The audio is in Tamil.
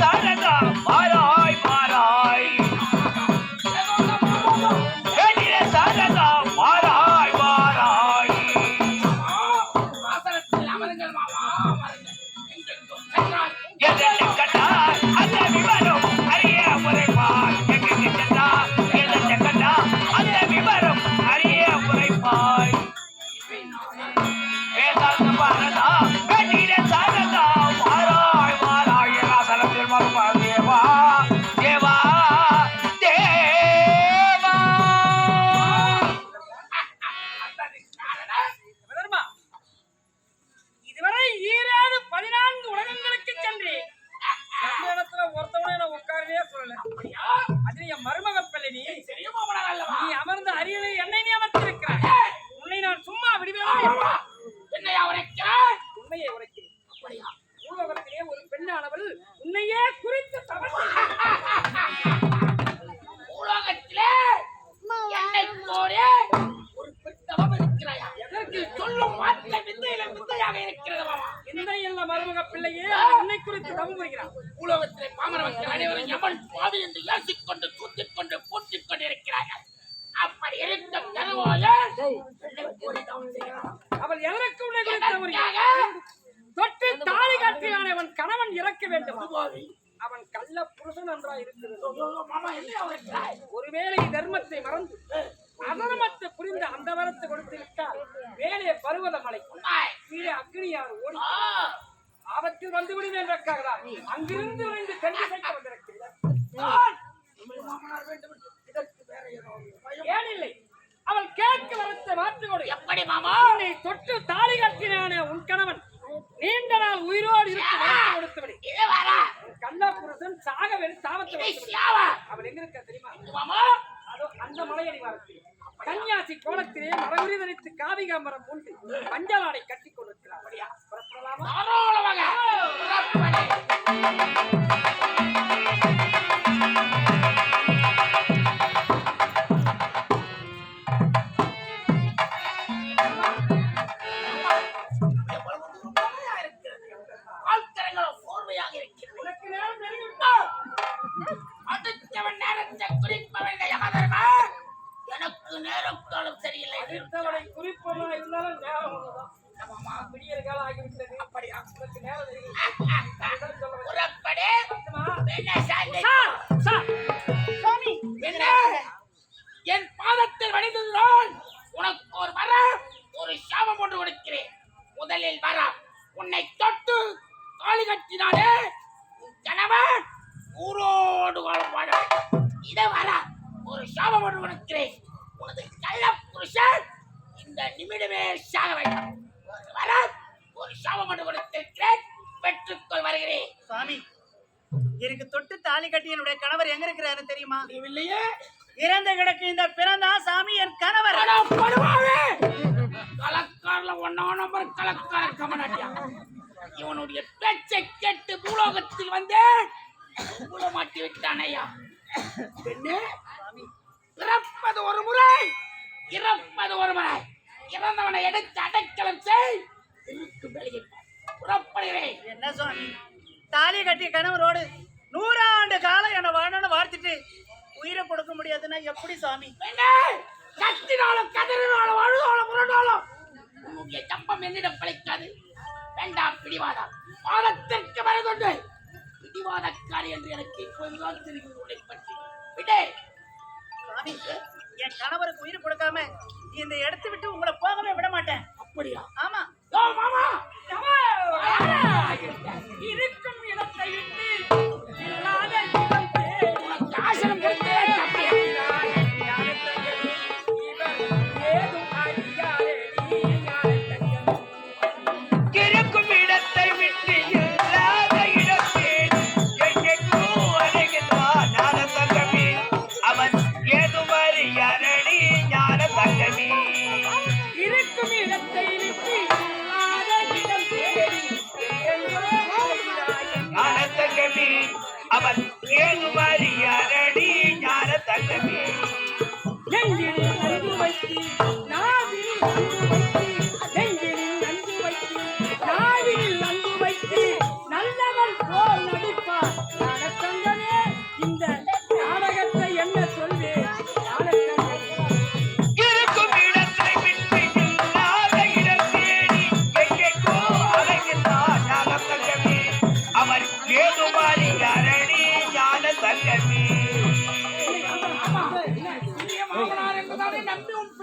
சாரதா விந்தையில விந்தையாக இருக்கிறது மாமா. இந்த எல்லா மருமக பிள்ளையே உன்னை குறித்து தவம் புரிகிறான் உலகத்திலே பாமர மக்கள் அனைவரும் எவன் பாவி என்று யாசிக் கொண்டு கூத்திக் கொண்டு பூத்திக் கொண்டு இருக்கிறார்கள் அப்படி என்னை தவம் செய்கிறான் அவள் எதற்கு உன்னை தொட்டு தாலி கட்டினான் அவன். கணவன் இறக்க வேண்டும். பாவி அவன் கள்ள புருஷன் என்றாய் இருக்கிறது. என்ன ஒருவேளை தர்மத்தை மறந்து அதர்மத்தை புரிந்து அந்த வரத்தை கொடுத்து விட்டால் மேலே பருவத மலை. கீழே அக்னியார் ஓடி. ஆபத்தில் வந்து விடும் என்றார்களா? அங்கிருந்து விரைந்து தென் திசைக்கு வந்திருக்கிறார்? ஏனில்லை. அவள் கேட்க வரத்தை மாற்றிக்கொடு. எப்படி மாமா? அவனை தொட்டு தாலி கட்டினானே உன் கணவன். நீண்ட நாள் உயிரோடு இருக்கு உன் கள்ள புருஷன் சாக வேண்டி சாபத்தை அவள் எங்க இருக்க தெரியுமா? அதோ அந்த மலையடி வாரத்தில் கன்னியாசி கோலத்திலே மரபுரி தனித்து காவிகாமரம் பூண்டு மஞ்சளாடை கட்டி அடுத்தவனை இருந்தாலும் காலம் ஆகிவிட்டது. அப்படியா? நேரம். புறப்படு. சுவாமி, என்ன என் பாதத்தில் வணிந்துள்ளான் உனக்கு ஒரு வரம் ஒரு சாபம் ஒன்று கொடுக்கிறேன். முதலில் வரம் உன்னை தொட்டு தாலி கட்டினாலே கணவன் ஊரோடு வாழ இதை வர ஒரு சாபம் ஒன்று கொடுக்கிறேன். உனது கள்ள புருஷன் இந்த நிமிடமே சாக வேண்டும். ஒரு வரம் ஒரு சாபம் ஒன்று கொடுத்திருக்கிறேன். பெற்றுக்கொள் வருகிறேன் சுவாமி எனக்கு தொட்டு தாலி கட்டி என்னுடைய கணவர் எங்க இருக்கிறாரு தெரியுமா? இல்லையே இறந்து கிடக்கு இந்த பிறந்தா சாமி என் கணவர்! கலக்காரல ஒன்னா நம்பர் கலக்கார கமனாட்டியா இவனுடைய பேச்சை கேட்டு பூலோகத்தில் வந்து மாட்டி விட்டான் ஐயா. பெண்ணே பிறப்பது ஒரு முறை இறப்பது ஒரு முறை. இறந்தவனை எடுத்து அடைக்கலம் செய். இருக்கு வெளியே போ. புறப்படுகிறேன். என்ன சுவாமி? தாலி கட்டிய கணவரோடு நூறாண்டு காலம் என்ன வாழணும்னு வாழ்த்துட்டு உயிரை கொடுக்க முடியாதுன்னா எப்படி பெண்ணே கத்தினாலும் கதறினாலும் அழுதாலும் முரண்டாலும். உன்னுடைய தப்பம் என்னிடம் பிழைக்காது. வேண்டாம் பிடிவாதம். வாதத்திற்கு மனதுண்டு பிடிவாதக்காரி என்று எனக்கு இப்போதுதான் தெரியும் உன்னை பற்றி. விடே. சுவாமி என் கணவருக்கு உயிர் கொடுக்காம இந்த இடத்தை விட்டு உங்களை போகவே விட மாட்டேன். அப்படியா? ஆமா. மாமா! அவன் ஏழு ஞான சங்கமி